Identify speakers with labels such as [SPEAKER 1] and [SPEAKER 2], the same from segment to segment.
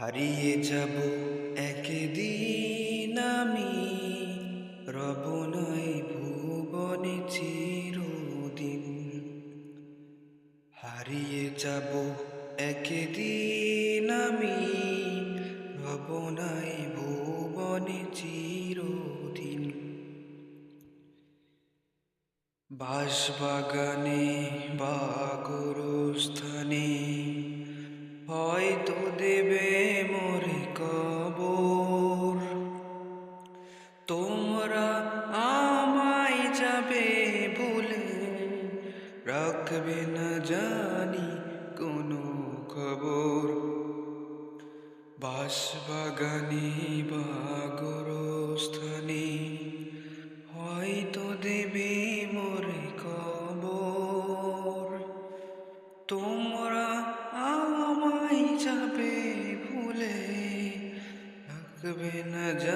[SPEAKER 1] হারিয়ে যাব একদিন আমি। রব নাই ভুবনে চিরদিন। হারিয়ে যাব একদিন আমি। রব নাই ভুবনে চিরদিন। বাঁশবাগানে বা রাখবে না জানি কোনো খবর। বাঁশবাগানে বা গোরস্থানে হয়তো দেবে মোরে কবর। তোমরা আমায় যাবে ভুলে রাখবে না জানি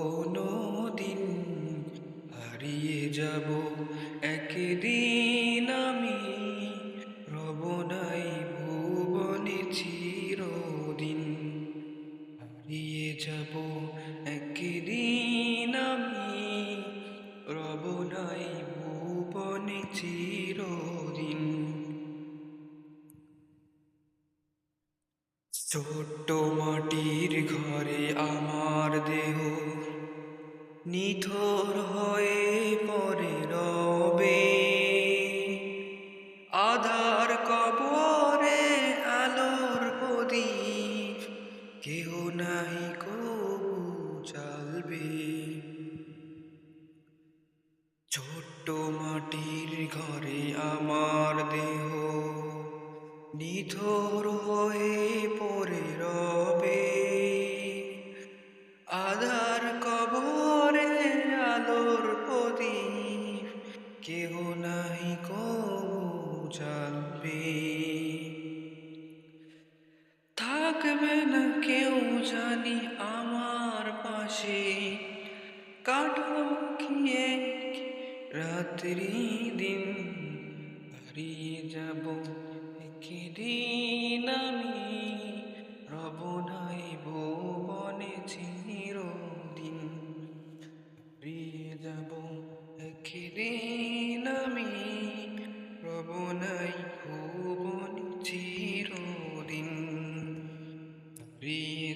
[SPEAKER 1] কোনো দিন হারিয়ে যাব। একদিন আমি রব নাই ভুবনে চিরদিন হারিয়ে যাব। একদিন আমি রব নাই ভুবনে চিরদিন ছোট্ট মাটির ঘরে আমার দেহ নিথর হয়ে পরে রবে। আধার কবরে আলোর প্রদীপ, কেহ নাই কবু চালবে। ছোট্ট মাটির ঘরে আমার দেহ নিথর হয়ে পড়ে কেহ নাই কবু জানবে। থাকবে না কেউ জানি আমার পাশে। কাটাবো রাত্রি দিন, হারিয়ে যাব একদিন আমি। রব নাই ভুবনে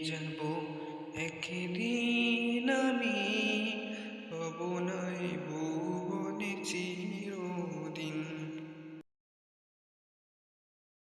[SPEAKER 1] যাব একদিন।